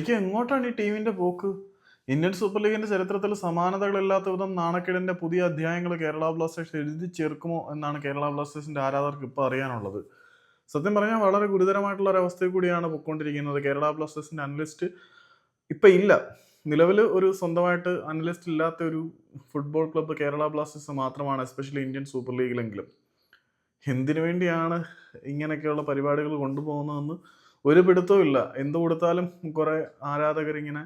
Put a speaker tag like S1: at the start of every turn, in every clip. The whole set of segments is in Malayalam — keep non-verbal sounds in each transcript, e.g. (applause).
S1: എനിക്ക് എങ്ങോട്ടാണ് ഈ ടീമിന്റെ പോക്ക്? ഇന്ത്യൻ സൂപ്പർ ലീഗിന്റെ ചരിത്രത്തിൽ സമാനതകളില്ലാത്ത വിധം നാണക്കേടിന്റെ പുതിയ അധ്യായങ്ങൾ കേരള ബ്ലാസ്റ്റേഴ്സ് എഴുതി ചേർക്കുമോ എന്നാണ് കേരള ബ്ലാസ്റ്റേഴ്സിന്റെ ആരാധകർക്ക് ഇപ്പോൾ അറിയാനുള്ളത്. സത്യം പറഞ്ഞാൽ വളരെ ഗുരുതരമായിട്ടുള്ള ഒരു അവസ്ഥയിൽ കൂടിയാണ് പൊയ്ക്കൊണ്ടിരിക്കുന്നത് കേരള ബ്ലാസ്റ്റേഴ്സിന്റെ അനലിസ്റ്റ്. ഇപ്പൊ ഇല്ല. നിലവിൽ ഒരു സ്വന്തമായിട്ട് അനലിസ്റ്റ് ഇല്ലാത്ത ഒരു ഫുട്ബോൾ ക്ലബ്ബ് കേരള ബ്ലാസ്റ്റേഴ്സ് മാത്രമാണ് എസ്പെഷ്യലി ഇന്ത്യൻ സൂപ്പർ ലീഗിലെങ്കിലും. എന്തിനു വേണ്ടിയാണ് ഇങ്ങനെയൊക്കെയുള്ള പരിപാടികൾ കൊണ്ടുപോകുന്നതെന്ന് ഒരു പിടുത്തവും ഇല്ല. എന്ത് കൊടുത്താലും കുറെ ആരാധകരിങ്ങനെ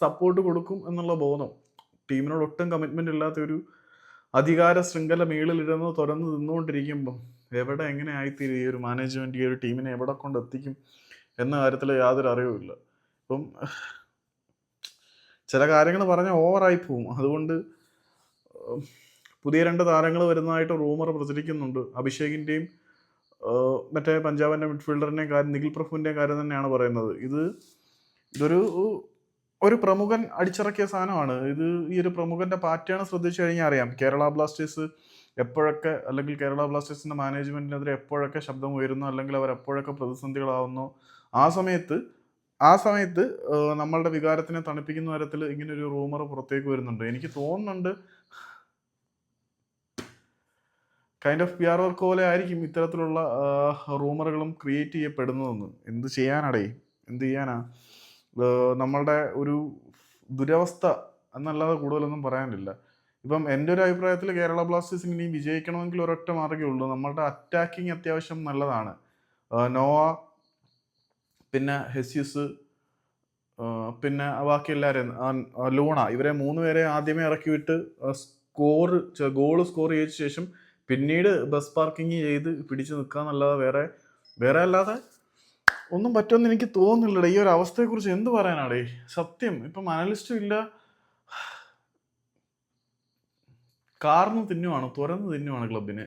S1: സപ്പോർട്ട് കൊടുക്കും എന്നുള്ള ബോധം. ടീമിനോട് ഒട്ടും കമ്മിറ്റ്മെന്റ് ഇല്ലാത്ത ഒരു അധികാര ശൃംഖല മേളിലിരുന്ന് തുറന്ന് നിന്നുകൊണ്ടിരിക്കുമ്പം എവിടെ എങ്ങനെ ആയിത്തീരും? ഈ ഒരു മാനേജ്മെന്റ് ഈ ഒരു ടീമിനെ എവിടെ കൊണ്ട് എത്തിക്കും എന്ന കാര്യത്തിൽ യാതൊരു അറിവുമില്ല ഇപ്പം ചില കാര്യങ്ങൾ പറഞ്ഞാൽ ഓവറായി പോവും. അതുകൊണ്ട് പുതിയ രണ്ട് താരങ്ങൾ വരുന്നതായിട്ട് റൂമർ പ്രചരിക്കുന്നുണ്ട്. അഭിഷേകിന്റെയും മറ്റേ പഞ്ചാബിന്റെ മിഡ്ഫീൽഡറിന്റെ കാര്യം നിഖിൽ പ്രഭുവിന്റെയും കാര്യം തന്നെയാണ് പറയുന്നത്. ഇത് ഇതൊരു ഒരു പ്രമുഖൻ അടിച്ചിറക്കിയ സാധനമാണ്. ഇത് ഈ ഒരു പ്രമുഖന്റെ പാറ്റേൺ ശ്രദ്ധിച്ചു കഴിഞ്ഞാൽ അറിയാം. കേരള ബ്ലാസ്റ്റേഴ്സ് എപ്പോഴൊക്കെ അല്ലെങ്കിൽ കേരള ബ്ലാസ്റ്റേഴ്സിന്റെ മാനേജ്മെന്റിനെതിരെ എപ്പോഴൊക്കെ ശബ്ദം ഉയരുന്നു അല്ലെങ്കിൽ അവർ എപ്പോഴൊക്കെ പ്രതിസന്ധികളാവുന്നു ആ സമയത്ത് ആ സമയത്ത് നമ്മളുടെ വികാരത്തിനെ തണുപ്പിക്കുന്ന തരത്തിൽ ഇങ്ങനെ ഒരു റൂമർ പുറത്തേക്ക് വരുന്നുണ്ട്. എനിക്ക് തോന്നുന്നുണ്ട് kind of P R work പോലെ ആയിരിക്കും ഇത്തരത്തിലുള്ള റൂമറുകളും ക്രിയേറ്റ് ചെയ്യപ്പെടുന്നതെന്ന്. എന്ത് ചെയ്യാനടേ? എന്ത് ചെയ്യാനാ? നമ്മളുടെ ഒരു ദുരവസ്ഥ എന്നല്ലാതെ കൂടുതലൊന്നും പറയാനില്ല. ഇപ്പം എന്റെ ഒരു അഭിപ്രായത്തിൽ കേരള ബ്ലാസ്റ്റേഴ്സിന് ഇനി വിജയിക്കണമെങ്കിൽ ഒരൊറ്റ മാർഗമേ ഉള്ളൂ. നമ്മളുടെ അറ്റാക്കിങ് അത്യാവശ്യം നല്ലതാണ്. നോവ പിന്നെ ഹെസ്യൂസ് പിന്നെ ബാക്കി എല്ലാവരും ലൂണ. ഇവരെ മൂന്ന് പേരെ ആദ്യമേ ഇറക്കി വിട്ട് സ്കോർ ഗോൾ സ്കോർ ചെയ്ത ശേഷം പിന്നീട് ബസ് പാർക്കിംഗ് ചെയ്ത് പിടിച്ചു നിൽക്കാന്നല്ലാതെ വേറെ വേറെ അല്ലാതെ ഒന്നും പറ്റുമെന്ന് എനിക്ക് തോന്നുന്നില്ലടേ. ഈ ഒരു അവസ്ഥയെക്കുറിച്ച് എന്ത് പറയാനാടേ? സത്യം ഇപ്പം അനലിസ്റ്റും ഇല്ല. (sighs) കാർന്ന് തിന്നുവാണ്? തുറന്ന് തിന്നുവാണ് ക്ലബിന്